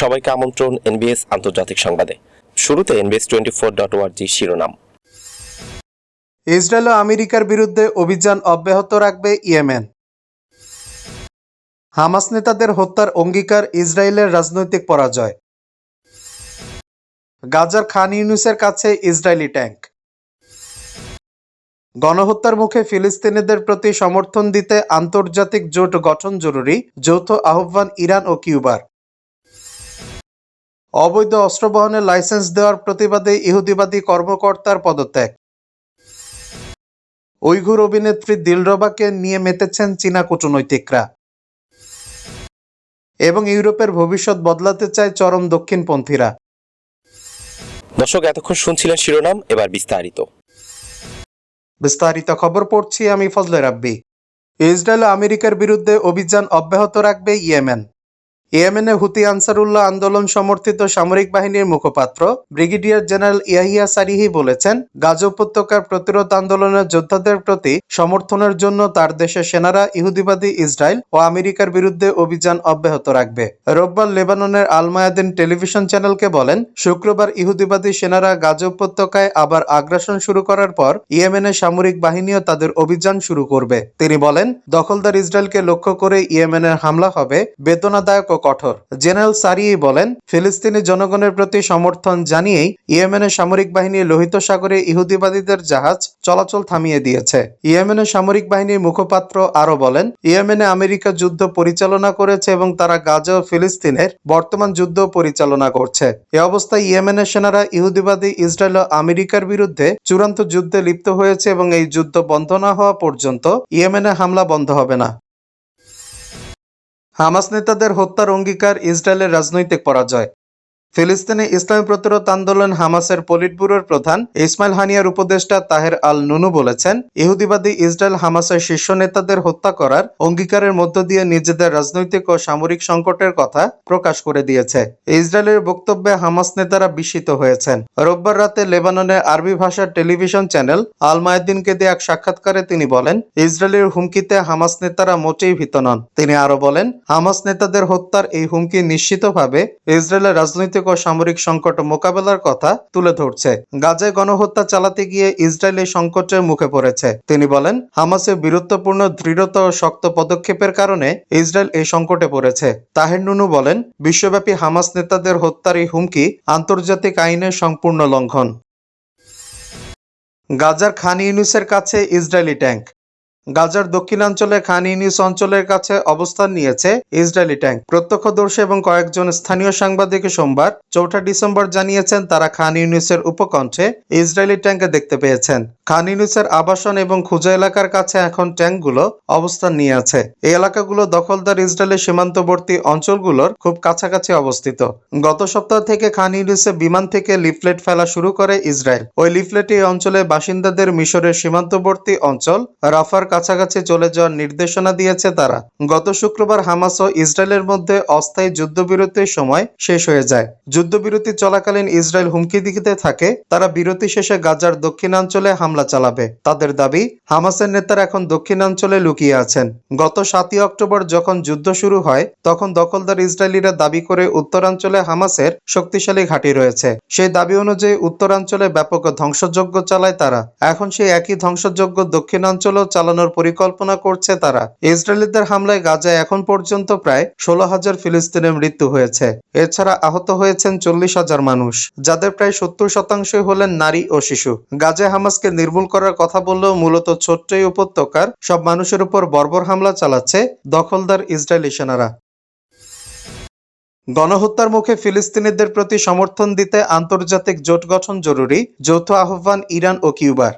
সবাইকে আমন্ত্রণ এনবিএস আন্তর্জাতিক সংবাদে। শুরুতে এনবিএস টোয়েন্টি ফোর ডট ওয়ার্জি শিরোনাম। ইসরায়েল ও আমেরিকার বিরুদ্ধে অভিযান অব্যাহত রাখবে ইয়েমেন। হামাস নেতাদের হত্যার অঙ্গীকার ইসরায়েলের রাজনৈতিক পরাজয়। গাজার খান ইউনুসের কাছে ইসরায়েলি ট্যাঙ্ক গণহত্যার মুখে ফিলিস্তিনিদের প্রতি সমর্থন দিতে আন্তর্জাতিক জোট গঠন জরুরি, যৌথ আহ্বান ইরান ও কিউবার। অবৈধ অস্ত্র বহনের লাইসেন্স দেওয়ার প্রতিবাদে ইহুদিবাদী কর্মকর্তার পদত্যাগ। উইঘুর অভিনেত্রী দিলরবাকে নিয়ে মেতেছেন চীনা কূটনৈতিকরা। এবং ইউরোপের ভবিষ্যৎ বদলাতে চায় চরম দক্ষিণপন্থীরা। দর্শক এতক্ষণ শুনছিলেন শিরোনাম এবার বিস্তারিত। বিস্তারিত খবর পড়ছি আমি ফজলে রাব্বি। ইসরায়েল আমেরিকার বিরুদ্ধে অভিযান অব্যাহত রাখবে ইয়েমেন। ইয়েমেনে হুতি আনসারুল্লাহ আন্দোলন সমর্থিত সামরিক বাহিনীর মুখপাত্র ব্রিগেডিয়ার জেনারেল ইয়াহিয়া সারিহি বলেছেন, গাজা উপত্যকার প্রতিরোধ আন্দোলনের যোদ্ধাদের প্রতি সমর্থনের জন্য তার দেশের সেনারা ইহুদিবাদী ইসরায়েল ও আমেরিকার বিরুদ্ধে অভিযান অব্যাহত রাখবে। রোববার লেবাননের আলমায়াদিন টেলিভিশন চ্যানেলকে বলেন, শুক্রবার ইহুদিবাদী সেনারা গাজা উপত্যকায় আবার আগ্রাসন শুরু করার পর ইয়েমেনের সামরিক বাহিনীও তাদের অভিযান শুরু করবে। তিনি বলেন, দখলদার ইসরায়েলকে লক্ষ্য করে ইয়েমেনের হামলা হবে, বেদনাদায়ক কঠোর। জেনারেল সারিই বলেন, ফিলিস্তিনি জনগণের প্রতি সমর্থন জানিয়েই ইয়েমেনের সামরিক বাহিনী লোহিত সাগরে ইহুদিবাদীদের জাহাজ চলাচল থামিয়ে দিয়েছে। ইয়েমেনের সামরিক বাহিনীর মুখপাত্র আরও বলেন, ইয়েমেনে আমেরিকা যুদ্ধ পরিচালনা করেছে এবং তারা গাজা ও ফিলিস্তিনের বর্তমান যুদ্ধ পরিচালনা করছে। এ অবস্থায় ইয়েমেনের সেনারা ইহুদিবাদী ইসরায়েল ও আমেরিকার বিরুদ্ধে চূড়ান্ত যুদ্ধে লিপ্ত হয়েছে এবং এই যুদ্ধ বন্ধ না হওয়া পর্যন্ত ইয়েমেনে হামলা বন্ধ হবে না। হামাস নেতাদের হত্যার অঙ্গীকার ইসরায়েলের রাজনৈতিক পরাজয়। ফিলিস্তিনে ইসলামী প্রতিরোধ আন্দোলন হামাসের পলিট ব্যুরোর প্রধান ইসমাইল হানিয়ার উপদেষ্টা তাহের আল নুনু বলেছেন, ইহুদিবাদী ইসরায়েল হামাসের শীর্ষ নেতাদের হত্যা করার অঙ্গীকারের মধ্য দিয়ে নিজেদের রাজনৈতিক ও সামরিক সংকটের কথা প্রকাশ করে দিয়েছে। ইসরায়েলের বক্তব্যে হামাস নেতারা বিস্মিত হয়েছেন। রোববার রাতে লেবাননের আরবি ভাষার টেলিভিশন চ্যানেল আল মায়েদ্দিনকে দিয়ে এক সাক্ষাৎকারে তিনি বলেন, ইসরায়েলের হুমকিতে হামাস নেতারা মোটেই ভীত নন। তিনি আরও বলেন, হামাস নেতাদের হত্যার এই হুমকি নিশ্চিতভাবে ইসরায়েলের রাজনৈতিক ও সামরিক সংকট মোকাবেলার কথা তুলে ধরছে। গাজায় গণহত্যা চালাতে গিয়ে ইসরায়েল এই সংকটের মুখে পড়েছে। তিনি বলেন হামাসের বীরত্বপূর্ণ দৃঢ়তা ও শক্ত পদক্ষেপের কারণে ইসরায়েল এই সংকটে পড়েছে। তাহের নুনু বলেন, বিশ্বব্যাপী হামাস নেতাদের হত্যার এই হুমকি আন্তর্জাতিক আইনের সম্পূর্ণ লঙ্ঘন। গাজার খান ইউনুসের কাছে ইসরায়েলি ট্যাঙ্ক গাজার দক্ষিণাঞ্চলে খান ইউনিস অঞ্চলের কাছে অবস্থান নিয়েছে ইসরায়েলি ট্যাঙ্ক প্রত্যক্ষদর্শী এবং কয়েকজন স্থানীয় সাংবাদিক সোমবার চৌঠা ডিসেম্বর জানিয়েছেন, তারা খান ইউনিসের উপকণ্ঠে ইসরায়েলি ট্যাঙ্কে দেখতে পেয়েছেন। খান ইউনিসের আবাসন এবং খুজা এলাকার কাছে এখন ট্যাঙ্কগুলো অবস্থান নিয়ে আছে। এই এলাকাগুলো দখলদার ইসরায়েলের সীমান্তবর্তী অঞ্চলগুলোর খুব কাছাকাছি অবস্থিত। গত সপ্তাহ থেকে খান ইউনিসে বিমান থেকে লিফলেট ফেলা শুরু করে ইসরায়েল। ওই লিফলেটে এই অঞ্চলের বাসিন্দাদের মিশরের সীমান্তবর্তী অঞ্চল রাফার কাছাকাছি চলে যাওয়ার নির্দেশনা দিয়েছে তারা। গত শুক্রবার হামাস ও ইসরায়েলের মধ্যে অস্থায়ী যুদ্ধবিরতির সময় শেষ হয়ে যায়। যুদ্ধবিরতি চলাকালীন ইসরায়েল হুমকি দিতে থাকে, তারা বিরতি শেষে গাজার দক্ষিণাঞ্চলে হামলা চালাবে। তাদের দাবি, হামাসের নেতারা এখন দক্ষিণাঞ্চলে লুকিয়ে আছেন। গত সাতই অক্টোবর যখন যুদ্ধ শুরু হয়, তখন দখলদার ইসরায়েলিরা দাবি করে উত্তরাঞ্চলে হামাসের শক্তিশালী ঘাঁটি রয়েছে। সেই দাবি অনুযায়ী উত্তরাঞ্চলে ব্যাপক ধ্বংসযজ্ঞ চালায় তারা। এখন সেই একই ধ্বংসযজ্ঞ দক্ষিণাঞ্চলেও চালানোর পরিকল্পনা করছে তারা। ইসরায়েলিদের হামলায় গাজায় এখন পর্যন্ত প্রায় ষোলো হাজার ফিলিস্তিনের মৃত্যু হয়েছে। এছাড়া আহত হয়েছেন চল্লিশ হাজার মানুষ, যাদের প্রায় সত্তর শতাংশই হলেন নারী ও শিশু। গাজে হামাসকে নির্মূল করার কথা বললেও মূলত ছোট্ট এই উপত্যকার সব মানুষের উপর বর্বর হামলা চালাচ্ছে দখলদার ইসরায়েলি সেনারা। গণহত্যার মুখে ফিলিস্তিনিদের প্রতি সমর্থন দিতে আন্তর্জাতিক জোট গঠন জরুরি, যৌথ আহ্বান ইরান ও কিউবার।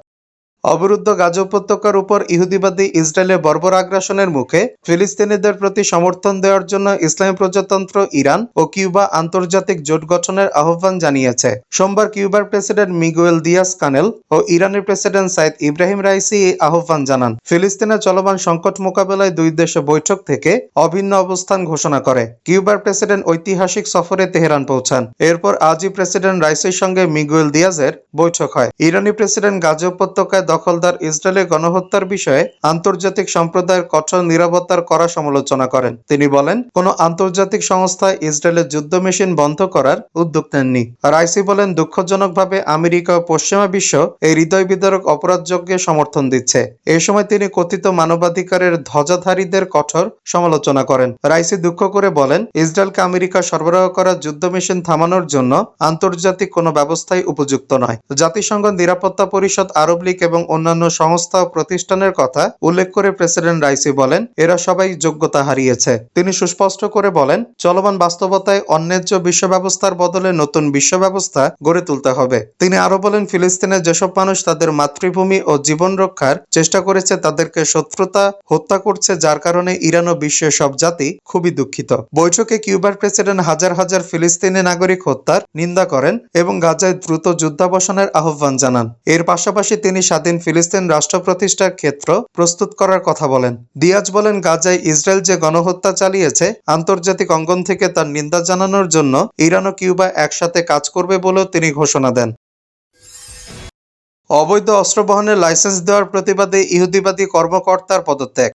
অবরুদ্ধ গাজা উপত্যকার উপর ইহুদিবাদী ইসরায়েলের বর্বর আগ্রাসনের মুখে ফিলিস্তিনিদের প্রতি সমর্থন দেওয়ার জন্য ইসলামী প্রজাতন্ত্র ইরান ও কিউবা আন্তর্জাতিক জোট গঠনের আহ্বান জানিয়েছে। সোমবার কিউবার প্রেসিডেন্ট মিগুয়েল দিয়াস কানেল ও ইরানের প্রেসিডেন্ট সাইদ ইব্রাহিম রাইসি এই আহ্বান জানান। ফিলিস্তিনে চলমান সংকট মোকাবেলায় দুই দেশে বৈঠক থেকে অভিন্ন অবস্থান ঘোষণা করে। কিউবার প্রেসিডেন্ট ঐতিহাসিক সফরে তেহরান পৌঁছান। এরপর আজই প্রেসিডেন্ট রাইসির সঙ্গে মিগুয়েল দিয়াজের বৈঠক হয়। ইরানি প্রেসিডেন্ট গাজা উপত্যকায় দখলদার ইসরায়েলের গণহত্যার বিষয়ে আন্তর্জাতিক সম্প্রদায়ের কঠোর নিরাপত্তার করা সমালোচনা করেন। তিনি বলেন, কোনো আন্তর্জাতিক সংস্থা ইসরায়েলের যুদ্ধ মেশিন বন্ধ করার উদ্যোগ নেননি। রাইসি বলেন, দুঃখজনকভাবে আমেরিকা ও পশ্চিমা বিশ্ব এই হৃদয় বিদারক অপরাধযজ্ঞে সমর্থন দিচ্ছে। এই সময় তিনি কথিত মানবাধিকারের ধ্বজাধারীদের কঠোর সমালোচনা করেন। রাইসি দুঃখ করে বলেন, ইসরায়েলকে আমেরিকা সরবরাহ করা যুদ্ধ মেশিন থামানোর জন্য আন্তর্জাতিক কোনো ব্যবস্থাই উপযুক্ত নয়। জাতিসংঘ নিরাপত্তা পরিষদ আরব লীগ এবং অন্যান্য সংস্থা ও প্রতিষ্ঠানের কথা উল্লেখ করে প্রেসিডেন্ট রাইসি বলেন, এরা সবাই যোগ্যতা হারিয়েছে। তিনি সুস্পষ্ট করে বলেন, চলমান বাস্তবতায় অন্যায্য বিশ্ব ব্যবস্থার বদলে নতুন বিশ্ব ব্যবস্থা গড়ে তুলতে হবে। তিনি আরও বলেন ফিলিস্তিনের যেসব মানুষ তাদের মাতৃভূমি ও জীবন রক্ষার চেষ্টা করেছে, তাদেরকে শত্রুতা হত্যা করছে, যার কারণে ইরান ও বিশ্বের সব জাতি খুবই দুঃখিত। বৈঠকে কিউবার প্রেসিডেন্ট হাজার হাজার ফিলিস্তিনি নাগরিক হত্যার নিন্দা করেন এবং গাজায় দ্রুত যুদ্ধাবসানের আহ্বান জানান। এর পাশাপাশি তিনি স্বাধীন ফিলিস্তিন রাষ্ট্র প্রতিষ্ঠার ক্ষেত্র প্রস্তুত করার কথা বলেন। দিয়াজ বলেন, গাজায় ইসরায়েল যে গণহত্যা চালিয়েছে, আন্তর্জাতিক অঙ্গন থেকে তার নিন্দা জানানোর জন্য ইরান ও কিউবা একসাথে কাজ করবে বলেও তিনি ঘোষণা দেন। অবৈধ অস্ত্র বহনের লাইসেন্স দেওয়ার প্রতিবাদে ইহুদিবাদী কর্মকর্তার পদত্যাগ।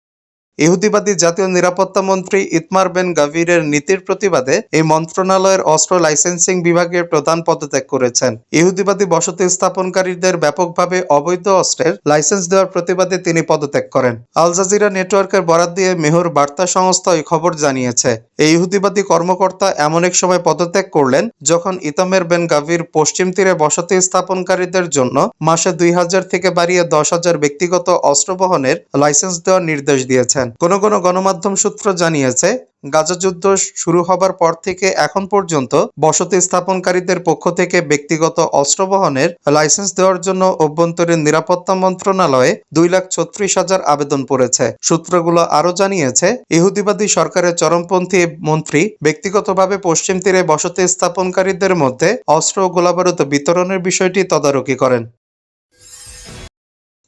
ইহুদিবাদী জাতীয় নিরাপত্তা মন্ত্রী ইতমার বেন গাভিরের নীতির প্রতিবাদে এই মন্ত্রণালয়ের অস্ত্র লাইসেন্সিং বিভাগের প্রধান পদত্যাগ করেছেন। ইহুদিবাদী বসতি স্থাপনকারীদের ব্যাপকভাবে অবৈধ অস্ত্রের লাইসেন্স দেওয়ার প্রতিবাদে তিনি পদত্যাগ করেন। আল জাজিরা নেটওয়ার্কের বরাত দিয়ে মেহর বার্তা সংস্থা এই খবর জানিয়েছে। এই ইহুদিবাদী কর্মকর্তা এমন এক সময় পদত্যাগ করলেন যখন ইতামের বেন গাভির পশ্চিম তীরে বসতি স্থাপনকারীদের জন্য মাসে দুই হাজার থেকে বাড়িয়ে দশ হাজার ব্যক্তিগত অস্ত্র বহনের লাইসেন্স দেওয়ার নির্দেশ দিয়েছেন। কোন কোন গণমাধ্যম সূত্র জানিয়েছে, গাজা যুদ্ধ শুরু হবার পর থেকে এখন পর্যন্ত বসতি স্থাপনকারীদের পক্ষ থেকে ব্যক্তিগত অস্ত্র বহনের লাইসেন্স দেওয়ার জন্য অভ্যন্তরীণ নিরাপত্তা মন্ত্রণালয়ে দুই লাখ ছত্রিশ হাজার আবেদন পড়েছে। সূত্রগুলো আরও জানিয়েছে, ইহুদিবাদী সরকারের চরমপন্থী মন্ত্রী ব্যক্তিগতভাবে পশ্চিম তীরে বসতি স্থাপনকারীদের মধ্যে অস্ত্র ও গোলাবারুদ বিতরণের বিষয়টি তদারকি করেন।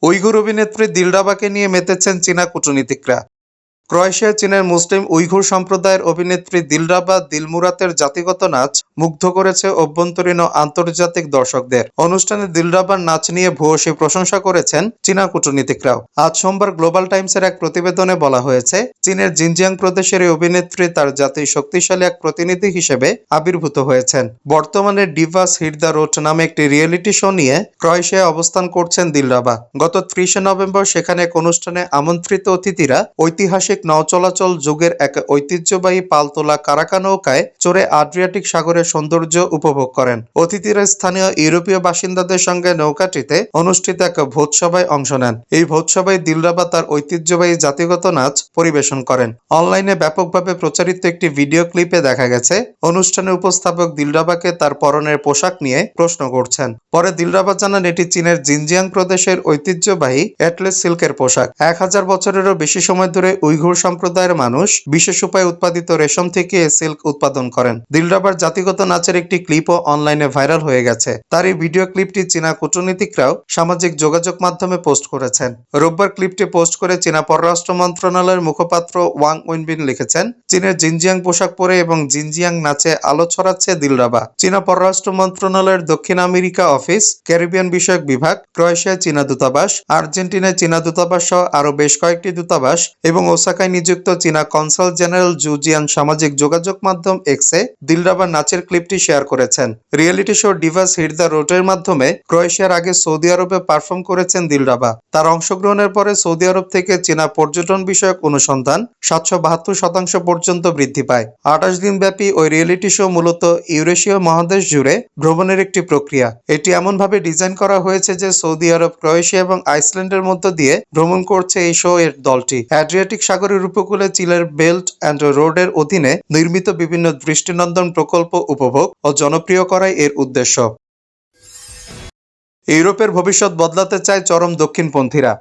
উইঘুর অভিনেত্রী দিলডাবাকে নিয়ে মেতেছেন চীনা কূটনীতিকরা। ক্রোয়েশিয়া, চীনের মুসলিম উইঘুর সম্প্রদায়ের অভিনেত্রী দিলরাবা দিলমুরাতের জাতিগত নাচ মুগ্ধ করেছে অভ্যন্তরীণ ও আন্তর্জাতিক দর্শকদের। অনুষ্ঠানে দিলরাবার নাচ নিয়ে ভূয়সী প্রশংসা করেছেন চীনা কূটনীতিকরাও। আজ সোমবার গ্লোবাল টাইমসের এক প্রতিবেদনে বলা হয়েছে, চীনের জিনজিয়াং প্রদেশের এই অভিনেত্রী তার জাতির শক্তিশালী এক প্রতিনিধি হিসেবে আবির্ভূত হয়েছেন। বর্তমানে ডিভাস হিট দ্য রোড নামে একটি রিয়েলিটি শো নিয়ে ক্রোয়েশিয়ায় অবস্থান করছেন দিলরাবা। গত ত্রিশে নভেম্বর সেখানে এক অনুষ্ঠানে আমন্ত্রিত অতিথিরা ঐতিহাসিক নৌ চলাচল যুগের এক ঐতিহ্যবাহী পালতোলা কারাকা নৌকায় চড়ে আড্রিয়াটিক সাগরের সৌন্দর্য উপভোগ করেন। অতিথিরা স্থানীয় ইউরোপীয় বাসিন্দাদের সঙ্গে নৌকাটিতে অনুষ্ঠিত এক ভোজসভায় অংশ নেন। এই ভোজসভায় দিলরাবা তার ঐতিহ্যবাহী জাতিগত নাচ পরিবেশন করেন। অনলাইনে ব্যাপকভাবে প্রচারিত একটি ভিডিও ক্লিপে দেখা গেছে, অনুষ্ঠানে উপস্থাপক দিলরাবাকে তার পরনের পোশাক নিয়ে প্রশ্ন করছেন। পরে দিলরাবা জানান, এটি চীনের জিনজিয়াং প্রদেশের ঐতিহ্যবাহী অ্যাটলেস সিল্কের পোশাক। এক হাজার বছরেরও বেশি সময় ধরে উইঘুর সম্প্রদায়ের মানুষ বিশেষ উপায়ে উৎপাদিত রেশম থেকে সিল্ক উৎপাদন করেন। দিলরাবার জাতিগত নাচের একটি ক্লিপও অনলাইনে ভাইরাল হয়ে গেছে। তার এই ভিডিও ক্লিপটি চীনা কূটনীতিকরাও সামাজিক যোগাযোগ মাধ্যমে পোস্ট করেছেন। রোববার ক্লিপটি পোস্ট করে চীনা পররাষ্ট্র মন্ত্রণালয়ের মুখপাত্র ওয়াং উইনবিন লিখেছেন, চীনের জিনজিয়াং পোশাক পরে এবং জিনজিয়াং নাচে আলো ছড়াচ্ছে দিলরাবা। চীনা পররাষ্ট্র মন্ত্রণালয়ের দক্ষিণ আমেরিকা অফিস, ক্যারিবিয়ান বিষয়ক বিভাগ, ক্রোয়েশিয়ায় চীনা দূতাবাস, আর্জেন্টিনায় চীনা দূতাবাস সহ আরও বেশ কয়েকটি দূতাবাস এবং ওসাকায় নিযুক্ত চীনা কনসাল জেনারেল জুজিয়ান সামাজিক যোগাযোগ মাধ্যম এক্সে দিলরাবার নাচের ক্লিপটি শেয়ার করেছেন। Reality show divas hit the রোডের মাধ্যমে ক্রোয়েশিয়ার আগে সৌদি আরবে পারফর্ম করেছেন দিলরাবা তার অংশগ্রহণের পরে সৌদি আরব থেকে চীনা পর্যটন বিষয়ক অনুসন্ধান সাতশো বাহাত্তর শতাংশ পর্যন্ত বৃদ্ধি পায়। আঠাশ দিন ব্যাপী ওই রিয়েলিটি শো মূলত ইউরেশীয় মহাদেশ জুড়ে ভ্রমণের একটি প্রক্রিয়া। এটি এমনভাবে ডিজাইন করা হয়েছে যে সৌদি আরব, ক্রোয়েশিয়া এবং আইসল্যান্ডের মধ্য দিয়ে ভ্রমণ করছে এই শো এর দলটি। অ্যাড্রিয়াটিক সাগরের উপকূলে চিলের বেল্ট অ্যান্ড রোডের অধীনে নির্মিত বিভিন্ন দৃষ্টিনন্দন প্রকল্প উপভোগ ও জনপ্রিয় করাই এর উদ্দেশ্য। ইউরোপের ভবিষ্যৎ বদলাতে চায় চরম দক্ষিণপন্থীরা।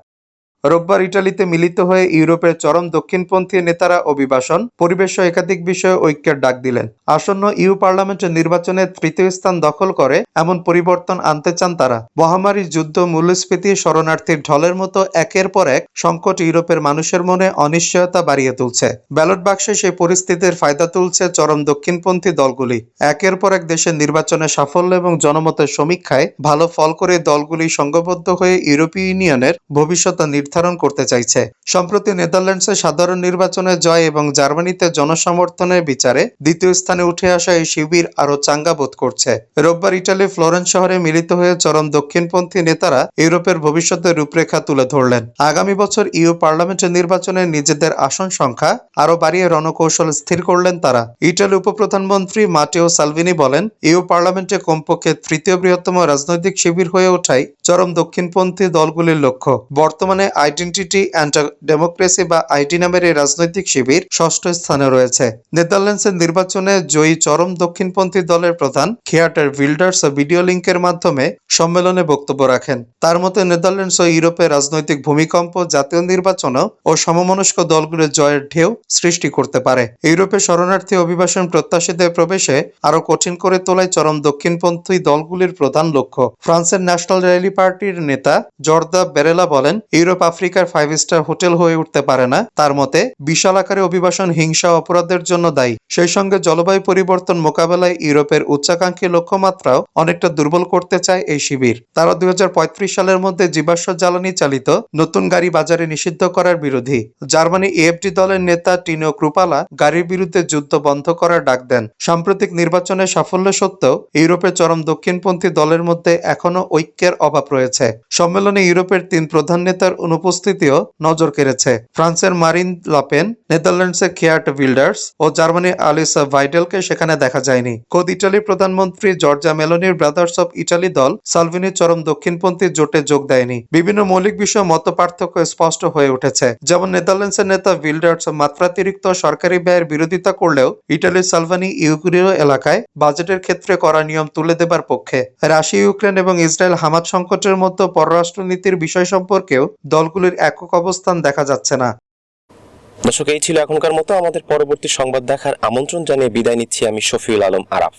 রোববার ইটালিতে মিলিত হয়ে ইউরোপের চরম দক্ষিণপন্থী নেতারা অভিবাসন, পরিবেশ একাধিক বিষয়ে ঐক্যের ডাক দিলেন। আসন্ন ইউ পার্লামেন্টের নির্বাচনে তৃতীয় স্থান দখল করে এমন পরিবর্তন আনতে চান তারা। মহামারী যুদ্ধ মূল্যস্ফীতি শরণার্থীর ঢলের মতো একের পর এক সংকট ইউরোপের মানুষের মনে অনিশ্চয়তা বাড়িয়ে তুলছে। ব্যালট বাক্সে সেই পরিস্থিতির ফায়দা তুলছে চরম দক্ষিণপন্থী দলগুলি। একের পর এক দেশের নির্বাচনে সাফল্য এবং জনমতের সমীক্ষায় ভালো ফল করে দলগুলি সংঘবদ্ধ হয়ে ইউরোপীয় ইউনিয়নের ভবিষ্যৎ নির্ধারণ করতে চাইছে। সম্প্রতি নেদারল্যান্ডসে সাধারণ নির্বাচনে জয় এবং জার্মানিতে জনসমর্থনের বিচারে দ্বিতীয় স্থানে উঠে আসা এই শিবির আরও চাঙ্গা বোধ করছে। রোববার ইটালি ফ্লোরেন্স শহরে মিলিত হয়ে চরম দক্ষিণপন্থী নেতারা ইউরোপের ভবিষ্যতের রূপরেখা তুলে ধরলেন। আগামী বছর ইউ পার্লামেন্টের নির্বাচনে নিজেদের আসন সংখ্যা আরও বাড়িয়ে রণকৌশল স্থির করলেন তারা। ইটালি উপপ্রধানমন্ত্রী মাটেও সালভিনি বলেন, ইউ পার্লামেন্টে কমপক্ষে তৃতীয় বৃহত্তম রাজনৈতিক শিবির হয়ে ওঠাই চরম দক্ষিণপন্থী দলগুলির লক্ষ্য। বর্তমানে আইডেন্টিটি অ্যান্ড ডেমোক্রেসি বা আইডি নামের এই রাজনৈতিক শিবির ষষ্ঠ স্থানে রয়েছে। নেদারল্যান্ডসের নির্বাচনে জয়ী চরম দক্ষিণপন্থী দলের প্রধান খেয়াটার বিল্ডার্স ও ভিডিও লিঙ্কের মাধ্যমে সম্মেলনে বক্তব্য রাখেন। তার মতে, নেদারল্যান্ডস ও ইউরোপের রাজনৈতিক ভূমিকম্প, জাতীয় নির্বাচনও ও সমমনস্ক দলগুলোর জয়ের ঢেউ সৃষ্টি করতে পারে। ইউরোপে শরণার্থী অভিবাসন প্রত্যাশীদের প্রবেশে আরও কঠিন করে তোলায় চরম দক্ষিণপন্থী দলগুলির প্রধান লক্ষ্য। ফ্রান্সের ন্যাশনাল র্যালি পার্টির নেতা জর্দা বেরেলা বলেন, ইউরোপ আফ্রিকার ফাইভ স্টার হোটেল হয়ে উঠতে পারে না। তার মতে, বিশাল আকারে অভিবাসন, হিংসা, অপরাধের জন্য দায়ী। সেই সঙ্গে জলবায়ু পরিবর্তন মোকাবেলায় ইউরোপের উচ্চাকাঙ্ক্ষী লক্ষ্যমাত্রাও অনেকটা দুর্বল করতে চায় এই শিবির। তারা দুই সালের মধ্যে জীবাশ্ম জ্বালানি চালিত নতুন গাড়ি বাজারে নিষিদ্ধ করার বিরোধী। জার্মানি এএফডি দলের নেতা টিনো ক্রুপালা গাড়ির বিরুদ্ধে যুদ্ধ বন্ধ করার ডাক দেন। সাম্প্রতিক নির্বাচনে সাফল্য সত্ত্বেও ইউরোপের চরম দক্ষিণপন্থী দলের মধ্যে এখনও ঐক্যের অভাব রয়েছে। সম্মেলনে ইউরোপের তিন প্রধান নেতার অনুপস্থিতিও নজর কেড়েছে। ফ্রান্সের মারিন লাপেন, নেদারল্যান্ডসের খেয়ার্ট বিল্ডার্স ও জার্মানির আলিসা ভাইডেলকে সেখানে দেখা যায়নি। খোদ ইটালির প্রধানমন্ত্রী জর্জা মেলোনির ব্রাদার্স অব ইটালি দল সালভিনির চরম দক্ষিণপন্থী জোটে যোগ দেয়নি। বিভিন্ন মৌলিক বিষয়ে মত পার্থক্য স্পষ্ট হয়ে উঠেছে। যেমন নেদারল্যান্ডসের নেতা বিল্ডার্স মাত্রাতিরিক্ত সরকারি ব্যয়ের বিরোধিতা করলেও ইটালির সালভানি ইউক্রিয় এলাকায় বাজেটের ক্ষেত্রে করা নিয়ম তুলে দেবার পক্ষে। রাশিয়া, ইউক্রেন এবং ইসরায়েল হামাদ সংকটের মতো পররাষ্ট্রনীতির বিষয় সম্পর্কেও দলগুলির একক অবস্থান দেখা যাচ্ছে না। দর্শক, এই ছিল এখনকার মতো। আমাদের পরবর্তী সংবাদ দেখার আমন্ত্রণ জানিয়ে বিদায় নিচ্ছি আমি শফিউল আলম আরাফ।